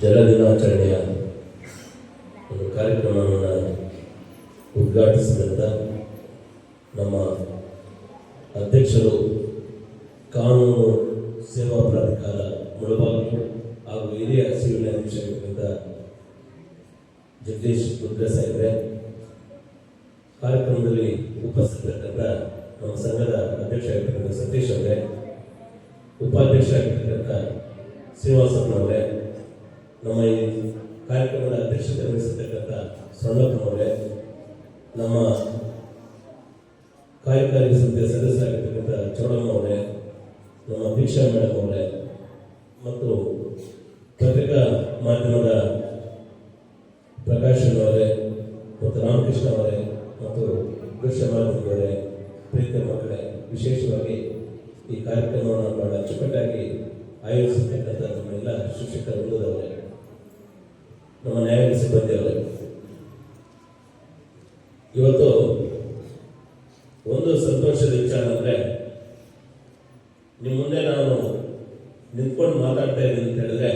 ಜಲ ದಿನಾಚರಣೆಯ ಒಂದು ಕಾರ್ಯಕ್ರಮವನ್ನು ಉದ್ಘಾಟಿಸಿದಂಥ ನಮ್ಮ ಅಧ್ಯಕ್ಷರು ಕಾನೂನು ಸೇವಾ ಪ್ರಾಧಿಕಾರ ಮುಳಬಾಗಿಲು ಹಾಗೂ ಹಿರಿಯ ಸಿವಿಲ್ ನ್ಯಾಯಾಧೀಶರಿಂದ ಜಗದೀಶ್ ದುರ್ಗ ಸಾಹೇಬ್ರೆ ಕಾರ್ಯಕ್ರಮದಲ್ಲಿ ಉಪಸ್ಥಿತರಿದ್ದಂಥ ನಮ್ಮ ಸಂಘದ ಅಧ್ಯಕ್ಷ ಆಗಿರ್ತಕ್ಕಂಥ ಸತೀಶ್ ಅವರೇ, ಉಪಾಧ್ಯಕ್ಷರಾಗಿರ್ತಕ್ಕಂಥ ಶ್ರೀನಿವಾಸಪ್ಪನವರೇ, ನಮ್ಮ ಈ ಕಾರ್ಯಕ್ರಮದ ಅಧ್ಯಕ್ಷತೆ ವಹಿಸತಕ್ಕಂಥ ಸೊಣ್ಣಪ್ಪನವರೇ ನಮ್ಮ ಕಾರ್ಯಕಾರಿ ಸಮಿತಿಯ ಸದಸ್ಯರಾಗಿರ್ತಕ್ಕಂಥ ಚೌಡಮ್ಮ ಅವರೇ ನಮ್ಮ ದೀಕ್ಷಾ ಮೇಡಮ್ ಅವರೇ ಮತ್ತು ಪತ್ರಿಕಾ ಮಾಧ್ಯಮದ ಪ್ರಕಾಶನ್ ಅವರೇ ಮತ್ತು ರಾಮಕೃಷ್ಣ ಅವರೇ ಮತ್ತು ದೃಶ್ಯ ಮಾಧ್ಯಮದವರೇ ಪ್ರೀತಿಯ ಮಕ್ಕಳೇ, ವಿಶೇಷವಾಗಿ ಈ ಕಾರ್ಯಕ್ರಮವನ್ನು ಬಹಳ ಅಚ್ಚುಕಟ್ಟಾಗಿ ಆಯೋಜಿಸತಕ್ಕಂಥ ನಮ್ಮೆಲ್ಲ ಶಿಕ್ಷಕ ವೃಂದದವರೇ ನಮ್ಮ ನ್ಯಾಯಾಂಗ ಸಿಬ್ಬಂದಿಯವರೇ. ಇವತ್ತು ಒಂದು ಸಂತೋಷದ ವಿಚಾರ ಅಂದರೆ, ನಿಮ್ಮ ಮುಂದೆ ನಾನು ನಿಂತ್ಕೊಂಡು ಮಾತಾಡ್ತಾ ಇದ್ದೀನಿ ಅಂತ ಹೇಳಿದ್ರೆ,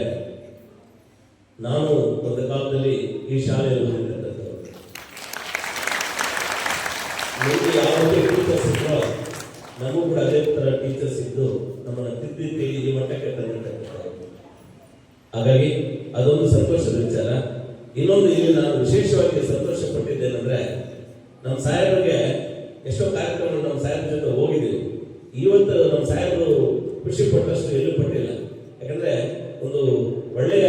ನಾನು ಒಂದು ಕಾಲದಲ್ಲಿ ಈ ಶಾಲೆಯಲ್ಲಿ ಓದಿರ್ತಕ್ಕಂಥವ್ರು. ಯಾವ ಟೀಚರ್ಸ್ ಇದ್ದೋ ನಮಗೂ ಕೂಡ ಅದೇ ಥರ ಟೀಚರ್ಸ್ ಇದ್ದು ನಮ್ಮನ್ನು ತಿದ್ದಿ ತಿದ್ದಿ ಈ ಮಟ್ಟಕ್ಕೆ ತಂದಿರ್ತಕ್ಕಂಥದ್ದು ಹಾಗಾಗಿ ಅದೊಂದು ಸಂತೋಷದ ವಿಚಾರ. ಇನ್ನೊಂದು ಇಲ್ಲಿ ನಾನು ವಿಶೇಷವಾಗಿ ಸಂತೋಷ ಪಟ್ಟಿದ್ದೇನೆಂದ್ರೆ ನಮ್ಮ ಸಾಹೇಬರಿಗೆ ಎಷ್ಟೋ ಕಾರ್ಯಕ್ರಮ ನಮ್ಮ ಸಾಹೇಬ್ರ ಜೊತೆ ಹೋಗಿದ್ದೀವಿ ಇವತ್ತು ನಮ್ಮ ಸಾಹೇಬರು ಖುಷಿ ಪಟ್ಟಷ್ಟು ಎಲ್ಲೂ ಪಟ್ಟಿಲ್ಲ. ಯಾಕಂದ್ರೆ ಒಂದು ಒಳ್ಳೆಯ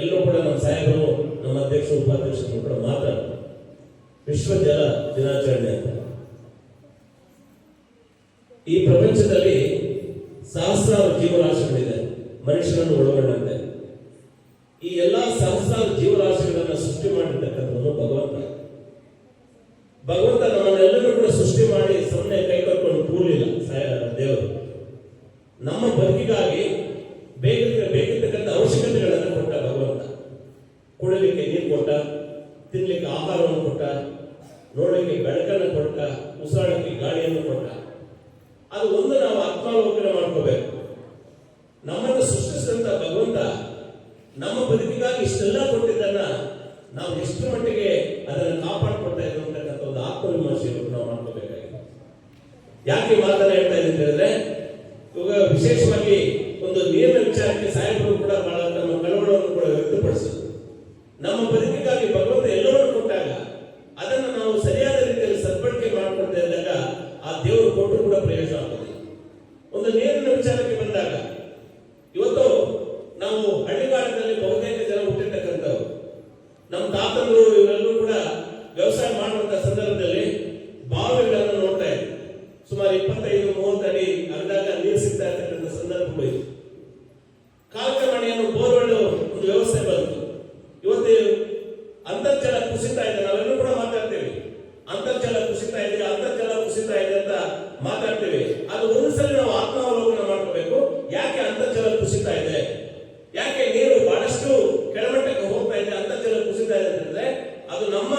ಎಲ್ಲರೂ ಕೂಡ ನಮ್ಮ ಸಾಹೇಬರು, ನಮ್ಮ ಅಧ್ಯಕ್ಷರು, ಉಪಾಧ್ಯಕ್ಷರು ಕೂಡ ಮಾತಾಡ್ತಾರೆ ವಿಶ್ವ ಜಲ ದಿನಾಚರಣೆ ಅಂತ. ಈ ಪ್ರಪಂಚದಲ್ಲಿ ಸಹಸ್ರಾರು ಜೀವರಾಶಿಗಳಿದೆ, ಮನುಷ್ಯರನ್ನು ಒಳಗೊಂಡಂತೆ. ಈ ಎಲ್ಲಾ ಸಹಸ್ರಾರು ಜೀವರಾಶಿಗಳನ್ನು ಸೃಷ್ಟಿ ಮಾಡಿರ್ತಕ್ಕಂಥವನು ಭಗವಂತ. ಭಗವಂತ ನಮ್ಮನ್ನೆಲ್ಲರೂ ಕೂಡ ಸೃಷ್ಟಿ ಮಾಡಿ ಸೊನ್ನೆ ಕೈ ಕಟ್ಕೊಂಡು ಕೂರ್ಲಿಲ್ಲ ದೇವರು. ನಮ್ಮ ಬದುಕಿಗಾಗಿ ಬೇಕಿದ್ದ ತಿನ್ಲಿಕ್ಕೆ ಆಹಾರವನ್ನು ಕೊಟ್ಟ, ನೋಡಲಿಕ್ಕೆ ಬೆಳಕನ್ನು ಕೊಟ್ಟ, ಉಸಿರಾಡಲಿಕ್ಕೆ ಗಾಳಿಯನ್ನು ಕೊಟ್ಟ. ಅದು ಒಂದು ನಾವು ಆತ್ಮಾವಲೋಕನ ಮಾಡ್ಕೋಬೇಕು. ನಮ್ಮನ್ನು ಸೃಷ್ಟಿಸಿದಂತ ಭಗವಂತ ನಮ್ಮ ಬದುಕಿಗಾಗಿ ಇಷ್ಟೆಲ್ಲ ಕೊಟ್ಟಿದ್ದನ್ನ ನಾವು ಎಷ್ಟು ಮಟ್ಟಿಗೆ ಅದನ್ನು ಕಾಪಾಡಿಕೊಳ್ತಾ ಇದ್ದೀವಿ ಅಂತಕ್ಕಂಥ ಒಂದು ಆತ್ಮವಿಮರ್ಶೆ ನಾವು ಮಾಡ್ಕೋಬೇಕಾಗಿದೆ. ಯಾಕೆ ಮಾತನ್ನ ಹೇಳ್ತಾ ಇದ್ದೀನಿ ಹೇಳಿದ್ರೆ, ಇವಾಗ ವಿಶೇಷವಾಗಿ ಒಂದು ನೀರಿನ ವಿಚಾರಕ್ಕೆ ಸಾಹೇಬರು ಕೂಡ ಬಹಳ ತಮ್ಮ ಕಳವಳವನ್ನು ಕೂಡ ವ್ಯಕ್ತಪಡಿಸಿದ್ರು. ನಮ್ಮ ಬದುಕಿಗಾಗಿ ಭಗವಂತ ಎಲ್ಲವನ್ನೂ ಅದು ನಮ್ಮ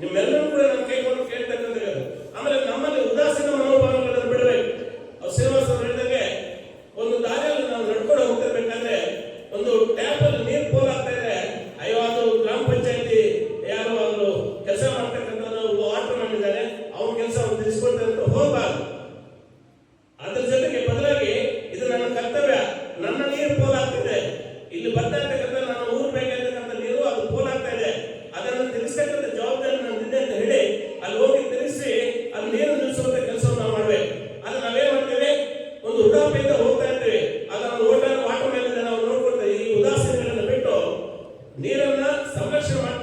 ನಿಮ್ಮೆಲ್ಲರೂ ಕೂಡ ನಾವು ಕೇಳ್ಕೊಂಡು ಕೇಳ್ತಕ್ಕಂಥದ್ದು ಆಮೇಲೆ ನಮ್ಮಲ್ಲಿ ಉದಾಸೀನ ಮನೋಭಾವಗಳನ್ನು ಬಿಡಬೇಕು. ಅವ್ರು ಶ್ರೀನಿವಾಸ ಅವರು ಹೇಳಿದಂಗೆ, ಒಂದು ದಾರಿಯಲ್ಲಿ ನಾವು ನಡ್ಕೊಂಡು ಹೋಗ್ತಿರ್ಬೇಕಾದ್ರೆ, ಒಂದು ಟ್ಯಾಪ್ ಅಲ್ಲಿ ನೀರು ಪೋಲ್ ಆಗ್ತಾ ಇದೆ. ಅಯ್ಯೋ, ಅದು ಗ್ರಾಮ ಪಂಚಾಯತಿ ಯಾರು ಅವರು ಕೆಲಸ ಮಾಡ್ತಕ್ಕಂಥ ಆರ್ಡರ್ ಮಾಡಿದ್ದಾರೆ. ಅವ್ರ ಕೆಲಸ ಅವ್ರು ತಿಳಿಸ್ಕೊಡ್ತಾರೆ ಅಂತ ಹೋಗಬಾರ್ದು. ಅದ್ರ ಜೊತೆಗೆ ಬದಲಾಗಿ, ಇದು ನನ್ನ ಕರ್ತವ್ಯ. ನನ್ನ ನೀರು ಪೋಲ್ ಆಗ್ತಿದೆ ಇಲ್ಲಿ ಬರ್ತಾ ನೀರನ್ನ ಸಂರಕ್ಷಣೆ ಮಾಡಿ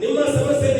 ನಿಮ್ಮ ಸಮಸ್ಯೆ